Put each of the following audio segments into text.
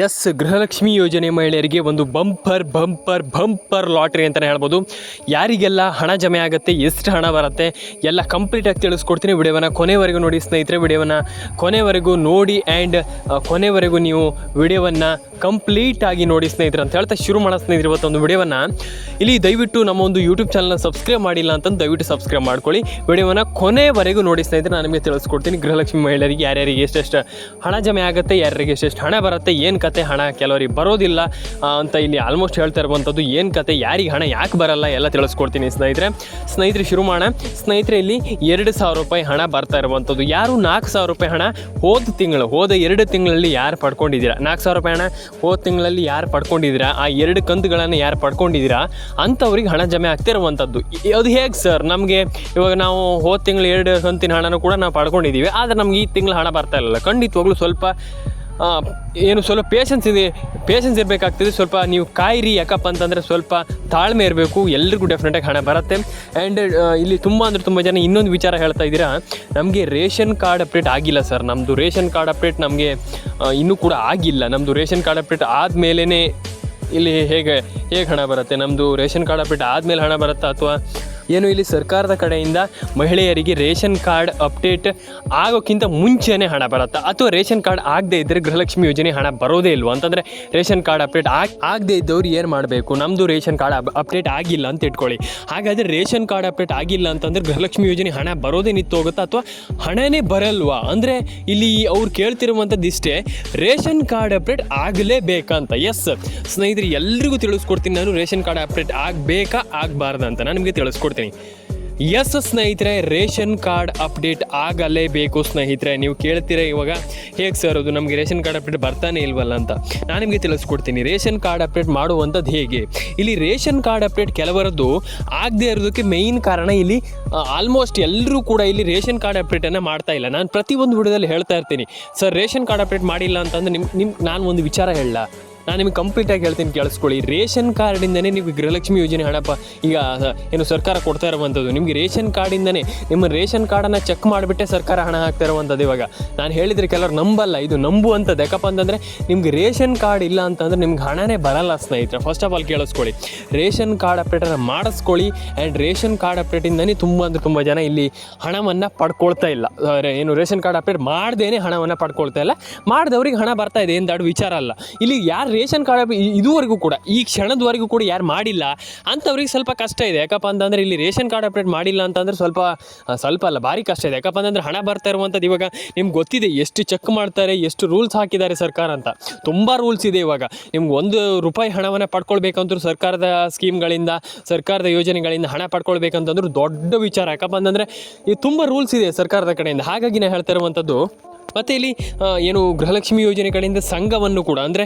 S, Gruhalakshmi ಯೋಜನೆ ಮಹಿಳೆಯರಿಗೆ ಒಂದು ಬಂಪರ್ ಬಂಪರ್ ಬಂಪರ್ ಲಾಟ್ರಿ ಅಂತಲೇ ಹೇಳ್ಬೋದು. ಯಾರಿಗೆಲ್ಲ ಹಣ ಜಮೆ ಆಗುತ್ತೆ, ಎಷ್ಟು ಹಣ ಬರುತ್ತೆ, ಎಲ್ಲ ಕಂಪ್ಲೀಟಾಗಿ ತಿಳಿಸ್ಕೊಡ್ತೀನಿ ವಿಡಿಯೋವನ್ನು ಕೊನೆವರೆಗೂ ನೋಡಿ ಸ್ನೇಹಿತರೆ, ವಿಡಿಯೋವನ್ನು ಕೊನೆವರೆಗೂ ನೋಡಿ ಆ್ಯಂಡ್ ಕೊನೆವರೆಗೂ ನೀವು ವಿಡಿಯೋವನ್ನು ಕಂಪ್ಲೀಟಾಗಿ ನೋಡಿ ಸ್ನೇಹಿತರೆ ಅಂತ ಹೇಳ್ತಾ ಶುರು ಮಾಡೋ ಸ್ನೇಹಿತರೆ ಇವತ್ತೊಂದು ವಿಡಿಯೋವನ್ನು. ಇಲ್ಲಿ ದಯವಿಟ್ಟು ನಮ್ಮ ಒಂದು ಯೂಟ್ಯೂಬ್ ಚಾನಲ್ನ ಸಬ್ಸ್ಕ್ರೈಬ್ ಮಾಡಿಲ್ಲ ಅಂತಂದು ದಯವಿಟ್ಟು ಸಬ್ಸ್ಕ್ರೈಬ್ ಮಾಡ್ಕೊಳ್ಳಿ. ವಿಡಿಯೋವನ್ನು ಕೊನೆವರೆಗೂ ನೋಡಿ ಸ್ನೇಹಿತರೆ, ನಾನು ನಿಮಗೆ ತಿಳಿಸ್ಕೊಡ್ತೀನಿ ಗೃಹಲಕ್ಷ್ಮಿ ಮಹಿಳೆಯರಿಗೆ, ಯಾರ್ಯಾರಿಗೆ ಎಷ್ಟೆಷ್ಟು ಹಣ ಜಮೆ ಆಗುತ್ತೆ, ಯಾರ್ಯಾರಿಗೆ ಎಷ್ಟೆಷ್ಟು ಹಣ ಬರುತ್ತೆ, ಏನು ಕತೆ, ಹಣ ಕೆಲವರಿಗೆ ಬರೋದಿಲ್ಲ ಅಂತ ಇಲ್ಲಿ ಆಲ್ಮೋಸ್ಟ್ ಹೇಳ್ತಾ ಇರುವಂಥದ್ದು ಏನು ಕತೆ, ಯಾರಿಗೆ ಹಣ, ಯಾಕೆ ಬರಲ್ಲ ಎಲ್ಲ ತಿಳಿಸ್ಕೊಡ್ತೀನಿ ಸ್ನೇಹಿತರೆ. ಸ್ನೇಹಿತರೆ, ಶುರು ಮಾಡೋಣ. ಸ್ನೇಹಿತರೆ, ಇಲ್ಲಿ ಎರಡು ಸಾವಿರ ರೂಪಾಯಿ ಹಣ ಬರ್ತಾ ಇರುವಂಥದ್ದು. ಯಾರು ನಾಲ್ಕು ಸಾವಿರ ರೂಪಾಯಿ ಹಣ ಹೋದ ತಿಂಗಳು, ಹೋದ ಎರಡು ತಿಂಗಳಲ್ಲಿ ಯಾರು ಪಡ್ಕೊಂಡಿದ್ದೀರಾ? ನಾಲ್ಕು ಸಾವಿರ ರೂಪಾಯಿ ಹಣ ಹೋದ ತಿಂಗಳಲ್ಲಿ ಯಾರು ಪಡ್ಕೊಂಡಿದ್ದೀರಾ? ಆ ಎರಡು ಕಂತುಗಳನ್ನು ಯಾರು ಪಡ್ಕೊಂಡಿದ್ದೀರಾ? ಅಂಥವ್ರಿಗೆ ಹಣ ಜಮೆ ಆಗ್ತಿರುವಂಥದ್ದು ಅದು ಹೇಗೆ ಸರ್? ನಮಗೆ ಇವಾಗ ನಾವು ಹೋದ ತಿಂಗಳು ಎರಡು ಕಂತಿನ ಹಣನೂ ಕೂಡ ನಾವು ಪಡ್ಕೊಂಡಿದ್ದೀವಿ. ಆದರೆ ನಮ್ಗೆ ಈ ತಿಂಗಳು ಹಣ ಬರ್ತಾ ಇರಲಿಲ್ಲ ಖಂಡಿತವಾಗ್ಲೂ ಸ್ವಲ್ಪ ಏನು ಸ್ವಲ್ಪ ಪೇಷನ್ಸ್ ಇದೆ ಪೇಷನ್ಸ್ ಇರಬೇಕಾಗ್ತದೆ. ಸ್ವಲ್ಪ ನೀವು ಕಾಯಿರಿ ಯಾಕಪ್ಪ ಅಂತಂದರೆ ಸ್ವಲ್ಪ ತಾಳ್ಮೆ ಇರಬೇಕು. ಎಲ್ರಿಗೂ ಡೆಫಿನೆಟಾಗಿ ಹಣ ಬರುತ್ತೆ. ಆ್ಯಂಡ್ ಇಲ್ಲಿ ತುಂಬ ಅಂದರೆ ತುಂಬ ಜನ ಇನ್ನೊಂದು ವಿಚಾರ ಹೇಳ್ತಾ ಇದ್ದೀರಾ? ನಮಗೆ ರೇಷನ್ ಕಾರ್ಡ್ ಅಪ್ಡೇಟ್ ಆಗಿಲ್ಲ ಸರ್ ನಮ್ಮದು ರೇಷನ್ ಕಾರ್ಡ್ ಅಪ್ಡೇಟ್ ನಮಗೆ ಇನ್ನೂ ಕೂಡ ಆಗಿಲ್ಲ. ನಮ್ಮದು ರೇಷನ್ ಕಾರ್ಡ್ ಅಪ್ಡೇಟ್ ಆದಮೇಲೇ ಇಲ್ಲಿ ಹೇಗೆ ಹೇಗೆ ಹಣ ಬರುತ್ತೆ? ನಮ್ಮದು ರೇಷನ್ ಕಾರ್ಡ್ ಅಪ್ಡೇಟ್ ಆದಮೇಲೆ ಹಣ ಬರುತ್ತಾ ಅಥವಾ ಏನು ಇಲ್ಲಿ ಸರ್ಕಾರದ ಕಡೆಯಿಂದ ಮಹಿಳೆಯರಿಗೆ ರೇಷನ್ ಕಾರ್ಡ್ ಅಪ್ಡೇಟ್ ಆಗೋಕ್ಕಿಂತ ಮುಂಚೆನೇ ಹಣ ಬರುತ್ತಾ. ಅಥವಾ ರೇಷನ್ ಕಾರ್ಡ್ ಆಗದೆ ಇದ್ದರೆ ಗೃಹಲಕ್ಷ್ಮಿ ಯೋಜನೆ ಹಣ ಬರೋದೇ ಇಲ್ವಾ? ಅಂತಂದರೆ ರೇಷನ್ ಕಾರ್ಡ್ ಅಪ್ಡೇಟ್ ಆಗಿ ಆಗದೇ ಇದ್ದವ್ರು ಏನು ಮಾಡಬೇಕು? ನಮ್ಮದು ರೇಷನ್ ಕಾರ್ಡ್ ಅಪ್ಡೇಟ್ ಆಗಿಲ್ಲ ಅಂತ ಇಟ್ಕೊಳ್ಳಿ. ಹಾಗಾದರೆ ರೇಷನ್ ಕಾರ್ಡ್ ಅಪ್ಡೇಟ್ ಆಗಿಲ್ಲ ಅಂತಂದರೆ ಗೃಹಲಕ್ಷ್ಮಿ ಯೋಜನೆ ಹಣ ಬರೋದೇ ನಿಂತು ಹೋಗುತ್ತಾ ಅಥವಾ ಹಣನೇ ಬರಲ್ವಾ? ಅಂದರೆ ಇಲ್ಲಿ ಅವ್ರು ಕೇಳ್ತಿರುವಂಥದ್ದು ಇಷ್ಟೇ, ರೇಷನ್ ಕಾರ್ಡ್ ಅಪ್ಡೇಟ್ ಆಗಲೇಬೇಕಂತ ಎಸ್ ಸ್ನೇಹಿತರೆ, ಎಲ್ರಿಗೂ ತಿಳಿಸ್ಕೊಡ್ತೀನಿ ನಾನು, ರೇಷನ್ ಕಾರ್ಡ್ ಅಪ್ಡೇಟ್ ಆಗಬೇಕಾ, ಆಗಬಾರ್ದು ಅಂತ. ನಾನು ನಿಮಗೆ ತಿಳಿಸ್ಕೊಡ್ತೀನಿ. ಎಸ್ ಸ್ನೇಹಿತರೆ, ರೇಷನ್ ಕಾರ್ಡ್ ಅಪ್ಡೇಟ್ ಆಗಲೇಬೇಕು ಸ್ನೇಹಿತರೆ. ನೀವು ಕೇಳ್ತೀರಾ ಇವಾಗ? ಹೇಗೆ ಸರ್ ಅದು? ನಮಗೆ ರೇಷನ್ ಕಾರ್ಡ್ ಅಪ್ಡೇಟ್ ಬರ್ತಾನೆ ಇಲ್ವಲ್ಲ ಅಂತ. ನಾನು ನಿಮಗೆ ತಿಳಿಸ್ಕೊಡ್ತೀನಿ. ರೇಷನ್ ಕಾರ್ಡ್ ಅಪ್ಡೇಟ್ ಮಾಡುವಂಥದ್ದು ಹೇಗೆ? ಇಲ್ಲಿ ರೇಷನ್ ಕಾರ್ಡ್ ಅಪ್ಡೇಟ್ ಕೆಲವರದ್ದು ಆಗದೆ ಇರೋದಕ್ಕೆ ಮೇಯ್ನ್ ಕಾರಣ ಇಲ್ಲಿ ಆಲ್ಮೋಸ್ಟ್ ಎಲ್ಲರೂ ಕೂಡ ಇಲ್ಲಿ ರೇಷನ್ ಕಾರ್ಡ್ ಅಪ್ಡೇಟನ್ನು ಮಾಡ್ತಾ ಇಲ್ಲ. ನಾನು ಪ್ರತಿಯೊಂದು ವಿಡಿಯೋದಲ್ಲಿ ಹೇಳ್ತಾ ಇರ್ತೀನಿ. ಸರ್ ರೇಷನ್ ಕಾರ್ಡ್ ಅಪ್ಡೇಟ್ ಮಾಡಿಲ್ಲ ಅಂತಂದ್ರೆ ನಿಮ್ಮ ನಿಮ್ಮ ನಾನು ಒಂದು ವಿಚಾರ ಹೇಳಲ್ಲ ನಾನು ನಿಮಗೆ ಕಂಪ್ಲೀಟಾಗಿ ಹೇಳ್ತೀನಿ ಕೇಳಿಸ್ಕೊಳ್ಳಿ. ರೇಷನ್ ಕಾರ್ಡಿಂದನೇ ನೀವು ಗೃಹಲಕ್ಷ್ಮಿ ಯೋಜನೆ ಹಣಪ್ಪ ಈಗ ಏನು ಸರ್ಕಾರ ಕೊಡ್ತಾ ಇರುವಂಥದ್ದು. ನಿಮಗೆ ರೇಷನ್ ಕಾರ್ಡಿಂದನೇ ನಿಮ್ಮ ರೇಷನ್ ಕಾರ್ಡನ್ನು ಚೆಕ್ ಮಾಡಿಬಿಟ್ಟೆ ಸರ್ಕಾರ ಹಣ ಹಾಕ್ತಾ ಇರುವಂಥದ್ದು ಇವಾಗ. ನಾನು ಹೇಳಿದರೆ ಕೆಲವರು ನಂಬಲ್ಲ, ಇದು ನಂಬುವಂಥದ್ದು ಯಾಕಪ್ಪ ಅಂತಂದರೆ ನಿಮ್ಗೆ ರೇಷನ್ ಕಾರ್ಡ್ ಇಲ್ಲ ಅಂತಂದರೆ ನಿಮ್ಗೆ ಹಣನೇ ಬರಲ್ಲ ಸ್ನೇಹಿತರೆ. ಫಸ್ಟ್ ಆಫ್ ಆಲ್ ಕೇಳಿಸ್ಕೊಳ್ಳಿ. ರೇಷನ್ ಕಾರ್ಡ್ ಅಪ್ಡೇಟನ್ನು ಮಾಡಿಸ್ಕೊಳ್ಳಿ. ಆ್ಯಂಡ್ ರೇಷನ್ ಕಾರ್ಡ್ ಅಪ್ಡೇಟಿಂದನೇ ತುಂಬ ಅಂದರೆ ತುಂಬ ಜನ ಇಲ್ಲಿ ಹಣವನ್ನು ಪಡ್ಕೊಳ್ತಾ ಇಲ್ಲ. ಏನು ರೇಷನ್ ಕಾರ್ಡ್ ಅಪ್ಡೇಟ್ ಮಾಡ್ದೇನೆ ಹಣವನ್ನು ಪಡ್ಕೊಳ್ತಾ ಇಲ್ಲ. ಮಾಡಿದವ್ರಿಗೆ ಹಣ ಬರ್ತಾ ಇದೆ ಏನು ದಾಡು ವಿಚಾರ ಅಲ್ಲ. ಇಲ್ಲಿ ಯಾರು ರೇಷನ್ ಕಾರ್ಡ್ ಇದುವರೆಗೂ ಕೂಡ, ಈ ಕ್ಷಣದವರೆಗೂ ಕೂಡ ಯಾರು ಮಾಡಿಲ್ಲ, ಅಂಥವ್ರಿಗೆ ಸ್ವಲ್ಪ ಕಷ್ಟ ಇದೆ. ಯಾಕಪ್ಪ ಅಂತಂದರೆ ಇಲ್ಲಿ ರೇಷನ್ ಕಾರ್ಡ್ ಅಪ್ಡೇಟ್ ಮಾಡಿಲ್ಲ ಅಂತಂದರೆ ಸ್ವಲ್ಪ ಸ್ವಲ್ಪ ಅಲ್ಲ, ಭಾರಿ ಕಷ್ಟ ಇದೆ. ಯಾಕಪ್ಪ ಅಂತಂದರೆ ಹಣ ಬರ್ತಾ ಇರುವಂಥದ್ದು ಇವಾಗ ನಿಮ್ಗೆ ಗೊತ್ತಿದೆ, ಎಷ್ಟು ಚೆಕ್ ಮಾಡ್ತಾರೆ, ಎಷ್ಟು ರೂಲ್ಸ್ ಹಾಕಿದ್ದಾರೆ ಸರ್ಕಾರ ಅಂತ. ತುಂಬ ರೂಲ್ಸ್ ಇದೆ ಇವಾಗ. ನಿಮ್ಗೆ ಒಂದು ರೂಪಾಯಿ ಹಣವನ್ನು ಪಡ್ಕೊಳ್ಬೇಕಂದ್ರೂ ಸರ್ಕಾರದ ಸ್ಕೀಮ್ಗಳಿಂದ, ಸರ್ಕಾರದ ಯೋಜನೆಗಳಿಂದ ಹಣ ಪಡ್ಕೊಳ್ಬೇಕಂತಂದ್ರೂ ದೊಡ್ಡ ವಿಚಾರ. ಯಾಕಪ್ಪ ಅಂತಂದರೆ ಇದು ತುಂಬ ರೂಲ್ಸ್ ಇದೆ ಸರ್ಕಾರದ ಕಡೆಯಿಂದ. ಹಾಗಾಗಿ ನಾನು ಹೇಳ್ತಾ ಇರುವಂಥದ್ದು, ಮತ್ತು ಇಲ್ಲಿ ಏನು ಗೃಹಲಕ್ಷ್ಮಿ ಯೋಜನೆ ಕಡೆಯಿಂದ ಸಂಘವನ್ನು ಕೂಡ, ಅಂದರೆ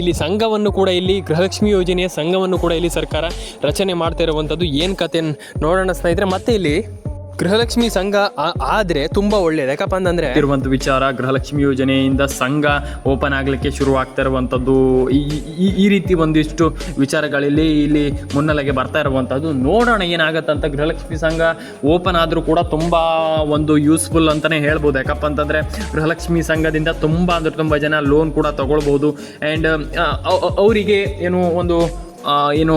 ಇಲ್ಲಿ ಸಂಘವನ್ನು ಕೂಡ ಇಲ್ಲಿ ಗೃಹಲಕ್ಷ್ಮಿ ಯೋಜನೆಯ ಸಂಘವನ್ನು ಕೂಡ ಇಲ್ಲಿ ಸರ್ಕಾರ ರಚನೆ ಮಾಡ್ತಾ ಇರುವಂಥದ್ದು. ಏನು ಕತೆ ನೋಡೋಣ ಸ್ನೇಹಿತರೆ, ಮತ್ತೆ ಇಲ್ಲಿ ಗೃಹಲಕ್ಷ್ಮಿ ಸಂಘ ಆದರೆ ತುಂಬ ಒಳ್ಳೇದು. ಯಾಕಪ್ಪ ಅಂತಂದರೆ ಇರುವಂಥ ವಿಚಾರ ಗೃಹಲಕ್ಷ್ಮಿ ಯೋಜನೆಯಿಂದ ಸಂಘ ಓಪನ್ ಆಗಲಿಕ್ಕೆ ಶುರು ಇರುವಂಥದ್ದು ಈ ಈ- ರೀತಿ ಒಂದಿಷ್ಟು ವಿಚಾರಗಳಲ್ಲಿ ಇಲ್ಲಿ ಮುನ್ನೆಲೆಗೆ ಬರ್ತಾ ಇರುವಂಥದ್ದು ನೋಡೋಣ ಏನಾಗುತ್ತೆ ಅಂತ ಗೃಹಲಕ್ಷ್ಮಿ ಸಂಘ ಓಪನ್ ಆದರೂ ಕೂಡ ತುಂಬ ಒಂದು ಯೂಸ್ಫುಲ್ ಅಂತಲೇ ಹೇಳ್ಬೋದು. ಯಾಕಪ್ಪ ಅಂತಂದರೆ ಗೃಹಲಕ್ಷ್ಮಿ ಸಂಘದಿಂದ ತುಂಬ ಅಂದ್ರೆ ತುಂಬ ಜನ ಲೋನ್ ಕೂಡ ತಗೊಳ್ಬೋದು ಆ್ಯಂಡ್ ಅವರಿಗೆ ಏನು ಒಂದು ಏನು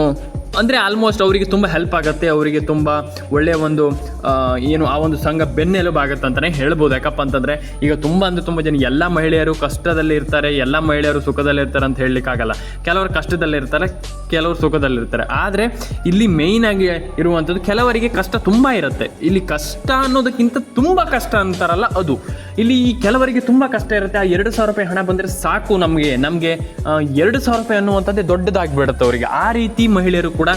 ಅಂದರೆ ಆಲ್ಮೋಸ್ಟ್ ಅವರಿಗೆ ತುಂಬ ಹೆಲ್ಪ್ ಆಗುತ್ತೆ, ಅವರಿಗೆ ತುಂಬ ಒಳ್ಳೆಯ ಒಂದು ಏನು ಆ ಒಂದು ಸಂಘ ಬೆನ್ನೆಲುಬು ಆಗುತ್ತೆ ಅಂತಲೇ ಹೇಳ್ಬೋದು. ಯಾಕಪ್ಪ ಅಂತಂದರೆ ಈಗ ತುಂಬ ಅಂದರೆ ತುಂಬ ಜನ ಎಲ್ಲ ಮಹಿಳೆಯರು ಕಷ್ಟದಲ್ಲಿ ಇರ್ತಾರೆ, ಎಲ್ಲ ಮಹಿಳೆಯರು ಸುಖದಲ್ಲಿ ಇರ್ತಾರೆ ಅಂತ ಹೇಳಲಿಕ್ಕಾಗಲ್ಲ ಕೆಲವರು ಕಷ್ಟದಲ್ಲಿ ಇರ್ತಾರೆ, ಕೆಲವರು ಸುಖದಲ್ಲಿರ್ತಾರೆ ಆದರೆ ಇಲ್ಲಿ ಮೇಯ್ನ್ ಆಗಿ ಇರುವಂಥದ್ದು ಕೆಲವರಿಗೆ ಕಷ್ಟ ತುಂಬ ಇರುತ್ತೆ. ಇಲ್ಲಿ ಕಷ್ಟ ಅನ್ನೋದಕ್ಕಿಂತ ತುಂಬ ಕಷ್ಟ ಅಂತಾರಲ್ಲ ಅದು. ಇಲ್ಲಿ ಈ ಕೆಲವರಿಗೆ ತುಂಬ ಕಷ್ಟ ಇರುತ್ತೆ. ಆ ಎರಡು ಸಾವಿರ ರೂಪಾಯಿ ಹಣ ಬಂದರೆ ಸಾಕು ನಮಗೆ. ನಮಗೆ ಎರಡು ಸಾವಿರ ರೂಪಾಯಿ ಅನ್ನುವಂಥದ್ದೇ ದೊಡ್ಡದಾಗಿಬಿಡುತ್ತೆ ಅವರಿಗೆ. ಆ ರೀತಿ ಮಹಿಳೆಯರು ಕೂಡ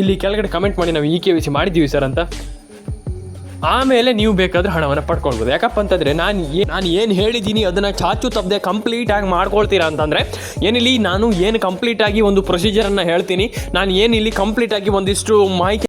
ಇಲ್ಲಿ ಕೆಳಗಡೆ ಕಮೆಂಟ್ ಮಾಡಿ ನಾವು ಇ ಕೆ ವಿ ಸಿ ಮಾಡಿದ್ದೀವಿ ಸರ್ ಅಂತ. ಆಮೇಲೆ ನೀವು ಬೇಕಾದ್ರೆ ಹಣವನ್ನು ಪಡ್ಕೊಳ್ಬೋದು. ಯಾಕಪ್ಪ ಅಂತಂದರೆ ನಾನು ಏ ನಾನು ಏನು ಹೇಳಿದ್ದೀನಿ ಅದನ್ನು ಚಾಚು ತಪ್ಪದೆ ಕಂಪ್ಲೀಟಾಗಿ ಮಾಡ್ಕೊಳ್ತೀರಾ ಅಂತಂದರೆ, ಏನಿಲ್ಲಿ ನಾನು ಏನು ಕಂಪ್ಲೀಟಾಗಿ ಒಂದು ಪ್ರೊಸೀಜರನ್ನು ಹೇಳ್ತೀನಿ, ನಾನು ಏನಿಲ್ಲಿ ಕಂಪ್ಲೀಟಾಗಿ ಒಂದಿಷ್ಟು ಮಾಹಿತಿ